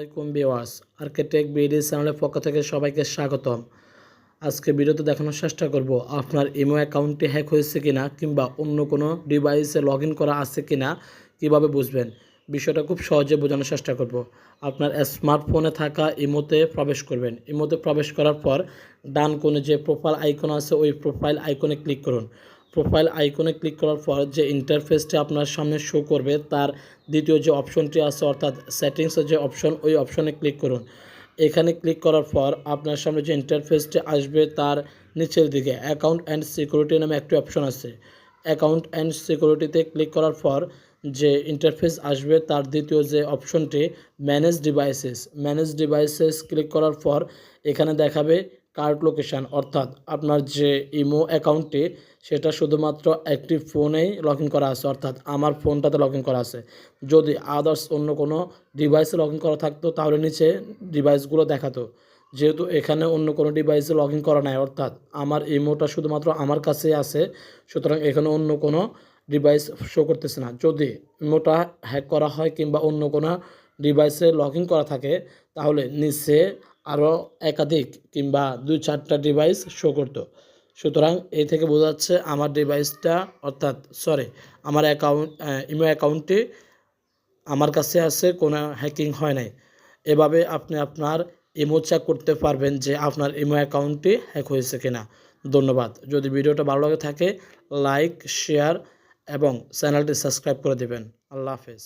আলাইকুম বিওয়াস architect BD চ্যানেলের পক্ষ থেকে সবাইকে স্বাগতম। আজকে ভিডিওতে দেখানোর চেষ্টা করব, আপনার ইমো অ্যাকাউন্টটি হ্যাক হয়েছে কিনা কিংবা অন্য কোনো ডিভাইসে লগ করা আছে কিনা কীভাবে বুঝবেন, বিষয়টা খুব সহজে বোঝানোর চেষ্টা করব। আপনার স্মার্টফোনে থাকা ইমোতে প্রবেশ করবেন। ইমোতে প্রবেশ করার পর ডান কোণে যে প্রোফাইল আইকন আছে, ওই প্রোফাইল আইকনে ক্লিক করুন। প্রোফাইল আইকনে ক্লিক করার পর যে ইন্টারফেসটি আপনার সামনে শো করবে, তার দ্বিতীয় যে অপশনটি আছে, অর্থাৎ সেটিংসের যে অপশন ওই অপশনে ক্লিক করুন। এখানে ক্লিক করার পর আপনার সামনে যে ইন্টারফেসটি আসবে, তার নিচের দিকে অ্যাকাউন্ট অ্যান্ড সিকিউরিটি নামে একটি অপশন আছে। অ্যাকাউন্ট অ্যান্ড সিকিউরিটিতে ক্লিক করার পর যে ইন্টারফেস আসবে, তার দ্বিতীয় যে অপশনটি manage devices manage devices click করার পর এখানে দেখাবে কার্ড লোকেশান, অর্থাৎ আপনার যে ইমো অ্যাকাউন্টটি, সেটা শুধুমাত্র একটি ফোনেই লগ করা আছে, অর্থাৎ আমার ফোনটাতে লগ করা আছে। যদি আদার্স অন্য কোনো ডিভাইসে লগ করা থাকতো, তাহলে নিচে ডিভাইসগুলো দেখাতো। যেহেতু এখানে অন্য কোনো ডিভাইসে লগ করা নাই, অর্থাৎ আমার ইমোটা শুধুমাত্র আমার কাছেই আছে, সুতরাং এখানে অন্য কোনো ডিভাইস শো করতেছে না। যদি ইমোটা হ্যাক করা হয় কিংবা অন্য কোনো ডিভাইসে লগ করা থাকে, তাহলে নিচে আরও একাধিক কিংবা দুই চারটা ডিভাইস শো করতো। সুতরাং এই থেকে বোঝা যাচ্ছে আমার ডিভাইসটা অর্থাৎ সরি আমার অ্যাকাউন্ট ইমো অ্যাকাউন্টটি আমার কাছে আছে, কোনো হ্যাকিং হয় নাই। এভাবে আপনি আপনার ইমো চেক করতে পারবেন যে আপনার ইমো অ্যাকাউন্টটি হ্যাক হয়েছে কিনা। ধন্যবাদ। যদি ভিডিওটা ভালো লাগে থাকে লাইক শেয়ার এবং চ্যানেলটি সাবস্ক্রাইব করে দেবেন। আল্লাহ হাফেজ।